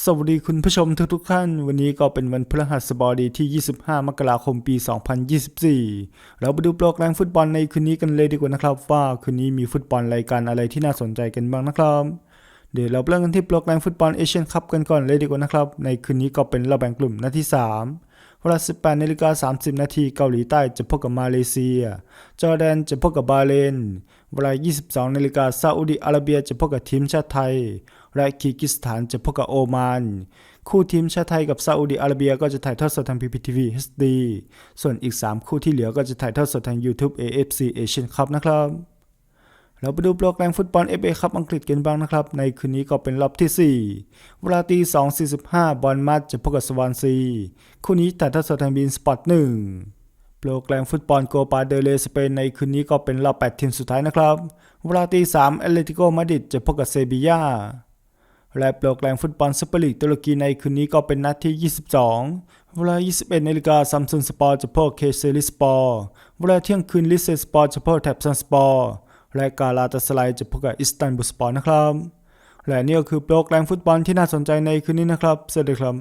สวัสดีคุณผู้ชมทุกทุกท่าน วันนี้ก็เป็นวันพฤหัสบดีที่ 25 มกราคมปี 2024 เราไปดูโปรแกรมฟุตบอลในคืนนี้กันเลยดีกว่านะครับ ว่าคืนนี้มีฟุตบอลรายการอะไรที่น่าสนใจกันบ้างนะครับ เดี๋ยวเราเริ่มกันที่โปรแกรมฟุตบอลเอเชียนคัพกันก่อนเลยดีกว่านะครับ ในคืนนี้ก็เป็นรอบแบ่งกลุ่มนัดที่ 3 เวลา 18นาฬิกา30 นาทีเกาหลีใต้จะพบกับมาเลเซีย จอร์แดนจะพบกับบาห์เรนเวลา 22นาฬิกาซาอุดิอาระเบียจะพบกับทีมชาติไทย และคีร์กิสถานจะพบกับโอมาน คู่ทีมชาติไทยกับซาอุดิอาระเบียก็จะถ่ายทอดสดทาง PPTV HD ส่วนอีก 3 คู่ที่เหลือก็จะถ่ายทอดสดทาง YouTube AFC Asian Cup นะครับ เราไปดูโปรแกรมฟุตบอล FA คัพอังกฤษกันบ้างนะครับ ในคืนนี้ก็เป็นรอบที่ 4 เวลาตี 2.45 บอลมัดจะพบกับสวานซี คู่นี้ถ่ายทอดสดทางบีนสปอร์ต1โปรแกรมฟุตบอลโกปาเดเลสเปนในคืนนี้ก็เป็นรอบ 8 ทีมสุดท้ายนะครับ เวลาตี3แอเลติโกมาดริดจะพบกับเซบียาและโปรแกรมฟุตบอลซุปเปอร์ลีกตุรกีในคืนนี้ก็เป็นนัดที่ 22 เวลา 21นาฬิกาซัมซุงสปอร์จะพบเคเซลิสปอร์ เวลาเที่ยงคืนลิเซสปอร์จะพบแท็บซันสปอร์ และกาลาตาสไลจะพบกับอิสตันบุลสปอร์นะครับ และนี่ก็คือโปรแกรมฟุตบอลที่น่าสนใจในคืนนี้นะครับ สวัสดีครับ